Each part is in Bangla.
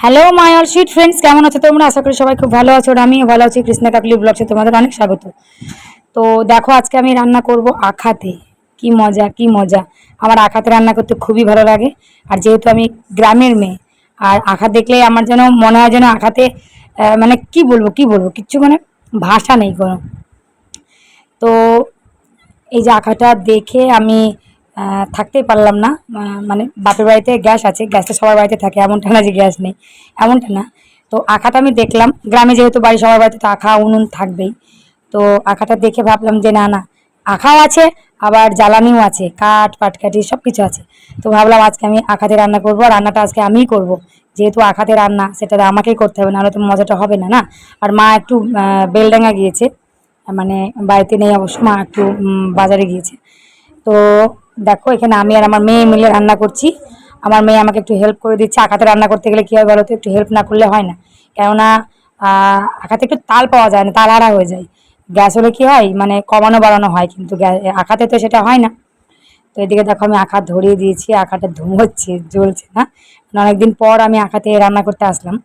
Hello my all sweet friends কেমন আছো তোমরা? আশা করি সবাই খুব ভালো আছো আর আমিও ভালো আছি। কৃষ্ণা কাকলি ব্লগসে তোমাদের অনেক স্বাগত। তো দেখো, আজকে আমি রান্না করব আখাতে। কি মজা কি মজা। আমার আখাতে রান্না করতে খুবই ভালো লাগে। আর যেহেতু আমি গ্রামের মেয়ে, আর আখা দেখলে আমার যেন মনে হয় যেন আখাতে মানে কি বলব কি বলব? কিচ্ছু মানে ভাষা নেই কোনো। তো এই যে আঁকাটা দেখে আমি থাকতেই পারলাম না। মানে বাপের বাড়িতে গ্যাস আছে, গ্যাসটা সবার বাড়িতে থাকে, এমনটা না যে গ্যাস নেই, এমনটা না। তো আঁকাটা আমি দেখলাম, গ্রামে যেহেতু বাড়ি সবার বাড়িতে তো আঁকা উনুন থাকবেই। তো আঁকাটা দেখে ভাবলাম যে না না আঁকাও আছে, আবার জ্বালানিও আছে, কাঠ, পাটকাঠি সব কিছু আছে। তো ভাবলাম আজকে আমি আঁকাতে রান্না করব, আর রান্নাটা আজকে আমিই করব। যেহেতু আঁকাতে রান্না, সেটা আমাকেই করতে হবে, নাহলে তো মজাটা হবে না না? আর মা একটু বেলডাঙ্গা গিয়েছে মানে বাড়িতে নেই অবশ্য, মা একটু বাজারে গিয়েছে। তো দেখো, এখানে আমি আর আমার মেয়ে মিলে রান্না করছি। আমার মেয়ে আমাকে একটু হেল্প করে দিচ্ছে আঁকাতে রান্না করতে গেলে কী হয় বলো তো? একটু হেল্প না করলে হয় না। কেননা আঁকাতে একটু তাল পাওয়া যায় না, তাল হারা হয়ে যায়। গ্যাস হলে কী হয় মানে কমানো বাড়ানো হয়, কিন্তু আঁকাতে তো সেটা হয় না। তো এদিকে দেখো, আমি আঁকা ধরিয়ে দিয়েছি আঁকাটা ধুমোচ্ছে, জ্বলছে না। অনেকদিন পর আমি আঁকাতে রান্না করতে আসলাম।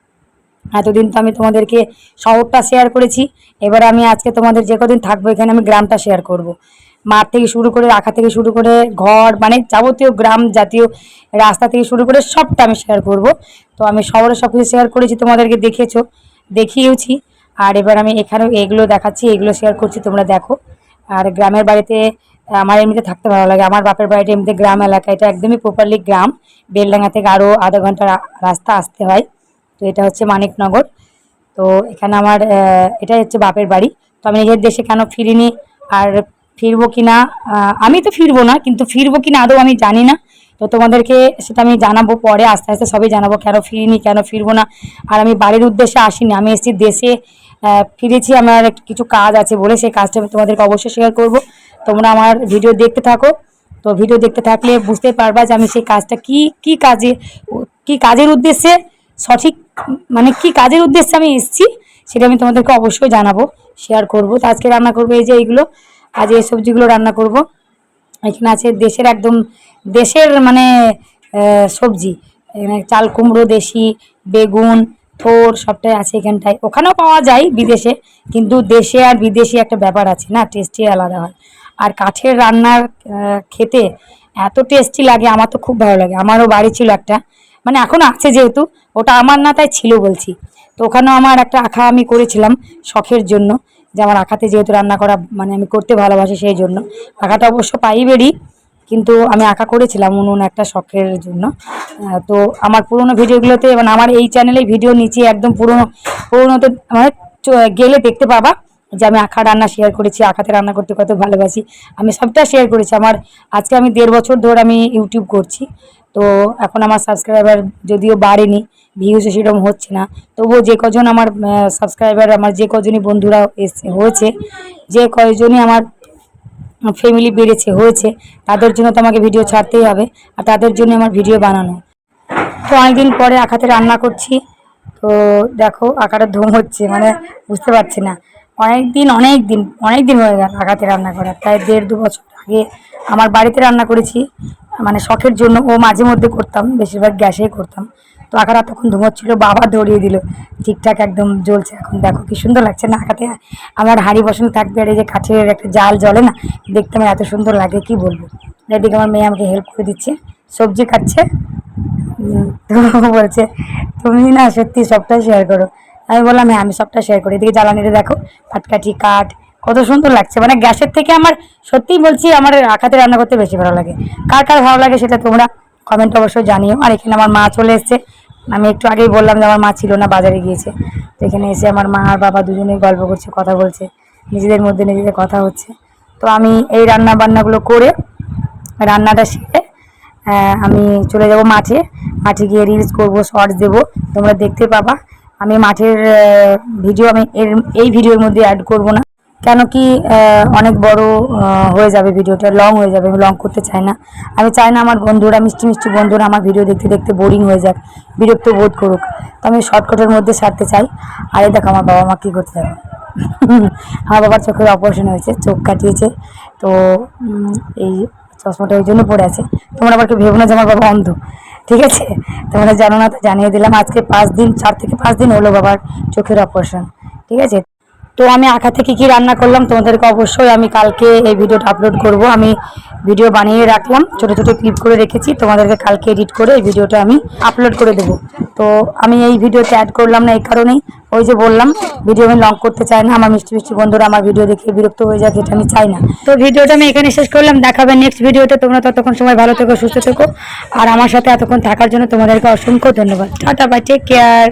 এতদিন তো আমি তোমাদেরকে শহরটা শেয়ার করেছি। এবার আমি আজকে তোমাদের যে কদিন থাকব, এখানে আমি গ্রামটা শেয়ার করব। মাঠ থেকে শুরু করে রাখা থেকে শুরু করে ঘর মানে যাবতীয় গ্রাম জাতীয় রাস্তা থেকে শুরু করে সবটা আমি শেয়ার করব। তো আমি শহরে সব কিছু শেয়ার করেছি, তোমাদেরকে দেখেছ দেখিয়েওছি আর এবার আমি এখানেও এগুলো দেখাচ্ছি, এগুলো শেয়ার করছি, তোমরা দেখো। আর গ্রামের বাড়িতে, আমার এমনিতে থাকতে ভালো লাগে। আমার বাপের বাড়িতে এমনিতে গ্রাম এলাকা, এটা একদমই প্রপারলি গ্রাম। বেলডাঙ্গা থেকে আরও আধা ঘণ্টা রাস্তা আসতে হয়। তো এটা হচ্ছে মানিকনগর। তো এখানে আমার এটাই হচ্ছে বাপের বাড়ি। তো আমি নিজের দেশে কেন ফিরিনি? আর ফিরবো কি না আমি তো ফিরবো না, কিন্তু ফিরবো কি না আদৌ আমি জানি না। তো তোমাদেরকে সেটা আমি জানাব পরে, আস্তে আস্তে সবই জানাব, কেন ফিরিনি, কেন ফিরবো না। আর আমি বাড়ির উদ্দেশ্যে আসিনি, আমি এসেছি দেশে ফিরেছি, আমার কিছু কাজ আছে বলে সেই কাজটা আমি তোমাদেরকে অবশ্যই শেয়ার করব। তোমরা আমার ভিডিও দেখতে থাকো। তো ভিডিও দেখতে থাকলে বুঝতে পারবা যে আমি সেই কাজটা কি কি কাজে, কি কাজের উদ্দেশ্যে, সঠিক মানে কি কাজের উদ্দেশ্যে আমি এসেছি, সেটা আমি তোমাদেরকে অবশ্যই জানাব শেয়ার করব। তো আজকে রান্না করব এই যে এইগুলো। আজ এই সবজিগুলো রান্না করব। এখানে আছে দেশের একদম, দেশের মানে সবজি। চাল, কুমড়ো, দেশি, বেগুন, থোর সবটাই আছে এখানটায়। ওখানেও পাওয়া যায় বিদেশে, কিন্তু দেশে আর বিদেশি একটা ব্যাপার আছে না টেস্টি আলাদা হয়। আর কাঠের রান্নার খেতে এত টেস্টি লাগে, আমার তো খুব ভালো লাগে। আমারও বাড়ি ছিল একটা মানে এখন আছে যেহেতু, ওটা আমার না তাই ছিল বলছি। তো ওখানেও আমার একটা আঁকা আমি করেছিলাম শখের জন্য। যে আমার আঁকাতে যেহেতু রান্না করা মানে আমি করতে ভালোবাসি সেই জন্য। আঁকাটা অবশ্য প্রাইভেটই কিন্তু আমি আঁকা করেছিলাম উনুন একটা শখের জন্য। তো আমার পুরোনো ভিডিওগুলোতে মানে আমার এই চ্যানেলে ভিডিও নিচে একদম পুরোনো, পুরোনোতে মানে গেলে দেখতে পাবা যে আমি আঁকা রান্না শেয়ার করেছি, আঁকাতে রান্না করতে কত ভালোবাসি। আমি সবটা শেয়ার করেছি। আমার আজকে আমি দেড় বছর ধরে আমি ইউটিউব করছি। তো এখন আমার সাবস্ক্রাইবার যদিও বাড়েনি ভিউজও সেরকম হচ্ছে না, তবুও যে কজন আমার সাবস্ক্রাইবার আমার যে কজনই বন্ধুরা এসে, হয়েছে, যে কয়জনই আমার ফ্যামিলি বেড়েছে, হয়েছে, তাদের জন্য তো আমাকে ভিডিও ছাড়তেই হবে, আর তাদের জন্য আমার ভিডিও বানানো। তো অনেকদিন পরে আঁকাতে রান্না করছি, তো দেখো আঁকাটা ধুম হচ্ছে মানে বুঝতে পারছি না। অনেক দিন অনেক দিন অনেক দিন হয়ে গেল আঁকাতে রান্না করা প্রায় দেড় দু বছর আগে আমার বাড়িতে রান্না করেছি মানে শখের জন্য ও মাঝে মধ্যে করতাম, বেশিরভাগ গ্যাসেই করতাম। তো আঁকাটা তখন ধুমোচ্ছিল বাবা ধরিয়ে দিল, ঠিকঠাক একদম জ্বলছে এখন, দেখো কি সুন্দর লাগছে না আঁকাতে, আমার হাঁড়ি বসানো থাকবে আর এই যে কাঠের একটা জাল জ্বলে না, দেখতে আমার এত সুন্দর লাগে, কি বলব? এদিকে আমার মেয়ে আমাকে হেল্প করে দিচ্ছে, সবজি কাটছে তো বলছে, তুমি না সত্যি সবটাই শেয়ার করো। আমি বললাম হ্যাঁ আমি সবটা শেয়ার করি। এদিকে জ্বালানিটা দেখো, পাটকাঠি, কাঠ কত সুন্দর লাগছে। মানে গ্যাসের থেকে আমার সত্যিই বলছি আমার আঁকাতে রান্না করতে বেশি ভালো লাগে। কার কার ভালো লাগে সেটা তোমরা কমেন্ট অবশ্যই জানিও। আর এখানে আমার মা চলে এসছে। আমি একটু আগেই বললাম যে আমার মা ছিল না, বাজারে গিয়েছে। তো এখানে এসে আমার মা আর বাবা দুজনেই গল্প করছে, কথা বলছে। নিজেদের মধ্যে নিজেদের কথা হচ্ছে। তো আমি এই রান্না বান্নাগুলো করে রান্নাটা শিখে আমি চলে যাব মাঠে। মাঠে গিয়ে রিলস করব শর্টস দেবো। তোমরা দেখতে পাবা। আমি মাঠের ভিডিও আমি এর, এই ভিডিওর মধ্যে অ্যাড করব না। কেন কি অনেক বড় হয়ে যাবে ভিডিওটা লং হয়ে যাবে, আমি লং করতে চাই না। আমি চাই না আমার বন্ধুরা, মিষ্টি মিষ্টি বন্ধুরা আমার ভিডিও দেখতে দেখতে বোরিং হয়ে যাক, বিরক্ত বোধ করুক। তো আমি শর্টকাটের মধ্যে সারতে চাই। আর এই দেখো, আমার বাবা মা কী করতে যাবে? আমার বাবার চোখের অপারেশন হয়েছে, চোখ কাটিয়েছে। তো এই চশমাটা ওই জন্য পড়ে আছে। তোমরা আবার কেউ ভেবো না যে আমার বাবা অন্ধ। ঠিক আছে? তোমরা জানো না, তো জানিয়ে দিলাম, আজকে পাঁচ দিন, চার থেকে পাঁচ দিন হলো বাবার চোখের অপারেশন ঠিক আছে? তো আমি আঁকা থেকে কি রান্না করলাম তোমাদেরকে অবশ্যই আমি কালকে এই ভিডিওটা আপলোড করব। আমি ভিডিও বানিয়ে রাখলাম, ছোটো ছোটো ক্লিপ করে রেখেছি। তোমাদেরকে কালকে এডিট করে এই ভিডিওটা আমি আপলোড করে দেবো। তো আমি এই ভিডিওতে অ্যাড করলাম না এই কারণেই। ওই যে বললাম ভিডিও আমি লং করতে চাই না। আমার মিষ্টি মিষ্টি বন্ধুরা আমার ভিডিও দেখে বিরক্ত হয়ে যাক, এটা আমি চাই না। তো ভিডিওটা আমি এখানে শেষ করলাম। দেখাবে নেক্সট ভিডিওতে তোমরা ততক্ষণ সময় ভালো থেকো, সুস্থ থেকো। আর আমার সাথে এতক্ষণ থাকার জন্য তোমাদেরকে অসংখ্য ধন্যবাদ। Tata bye take care